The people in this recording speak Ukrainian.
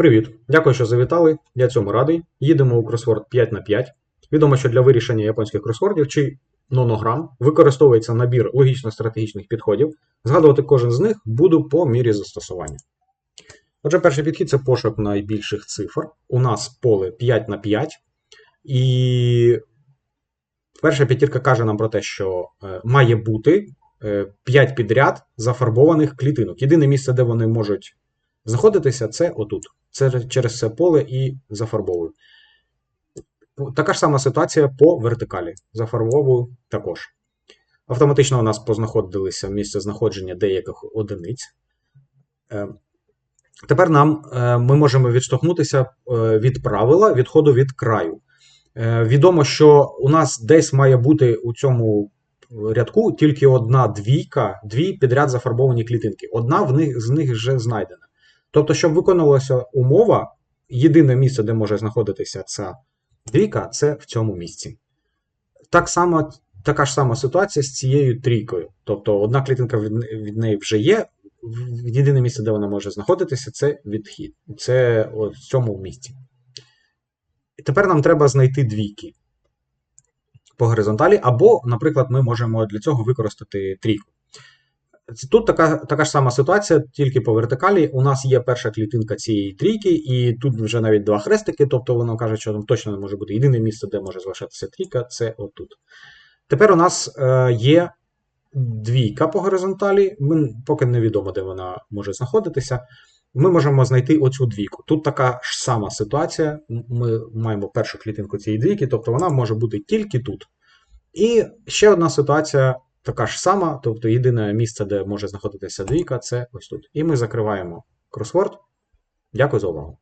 Привіт! Дякую, що завітали. Я цьому радий. Їдемо у кросворд 5 на 5. Відомо, що для вирішення японських кросвордів чи нонограм використовується набір логічно-стратегічних підходів. Згадувати кожен з них буду по мірі застосування. Отже, перший підхід це пошук найбільших цифр. У нас поле 5 на 5. І перша п'ятірка каже нам про те, що е, має бути 5 підряд зафарбованих клітинок. Єдине місце, де вони можуть знаходитися, це отут. Це через це поле і зафарбовую. Така ж сама ситуація по вертикалі. Зафарбовую також. Автоматично у нас познаходилися місце знаходження деяких одиниць. Е, Тепер нам е, ми можемо відштовхнутися е, від правила відходу від краю. Відомо, що у нас десь має бути у цьому рядку тільки одна двійка, дві підряд зафарбовані клітинки. Одна в них, з них вже знайдена. Тобто, щоб виконувалася умова, єдине місце, де може знаходитися ця двійка, це в цьому місці. Так само, така ж сама ситуація з цією трійкою. Тобто, одна клітинка від, від неї вже є. Єдине місце, де вона може знаходитися, це відхід. Це от в цьому місці. І тепер нам треба знайти двійки по горизонталі, або, наприклад, ми можемо для цього використати трійку. Тут така, така ж сама ситуація, тільки по вертикалі. У нас є перша клітинка цієї трійки, і тут вже навіть два хрестики, тобто воно каже, що там точно не може бути єдине місце, де може залишатися трійка, це отут. Тепер у нас е, є двійка по горизонталі, ми, поки невідомо, де вона може знаходитися. Ми можемо знайти оцю двійку. Тут така ж сама ситуація. Ми маємо першу клітинку цієї двійки, тобто вона може бути тільки тут. І ще одна ситуація така ж сама, тобто єдине місце, де може знаходитися двійка, це ось тут. І ми закриваємо кросворд. Дякую за увагу.